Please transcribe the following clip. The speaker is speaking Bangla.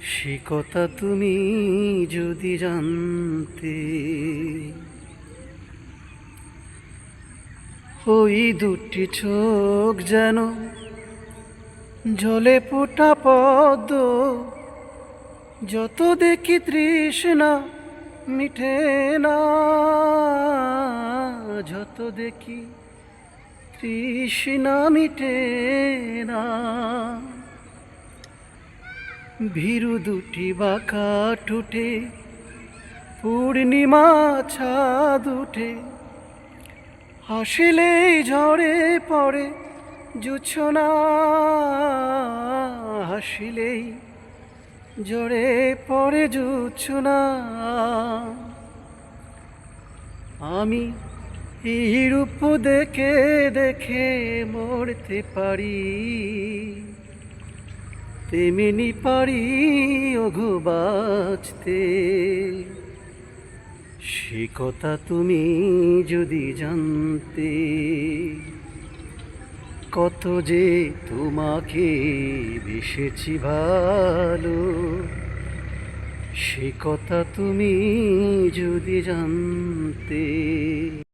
সে কথা তুমি যদি জানতে ওই দুটি চোখ যেন জলে ফোটা পদ্ম, যত দেখি তৃষ্ণা মিঠে না, যত দেখি তৃষ্ণা মিটে না। ভীরু দুটি বাঁকা ঠুটে, পূর্ণিমা ছাদ উঠে। হাসিলেই ঝরে পড়ে, জুছনা হাসিলেই ঝরে পড়ে, জুছনা। আমি এই রূপ দেখে দেখে মরতে পারি। তেমনি পারি ওঘো বাঁচতে। সে কথা তুমি যদি জানতে, কত যে তোমাকে বেসেছি ভালো, সে কথা তুমি যদি জানতে।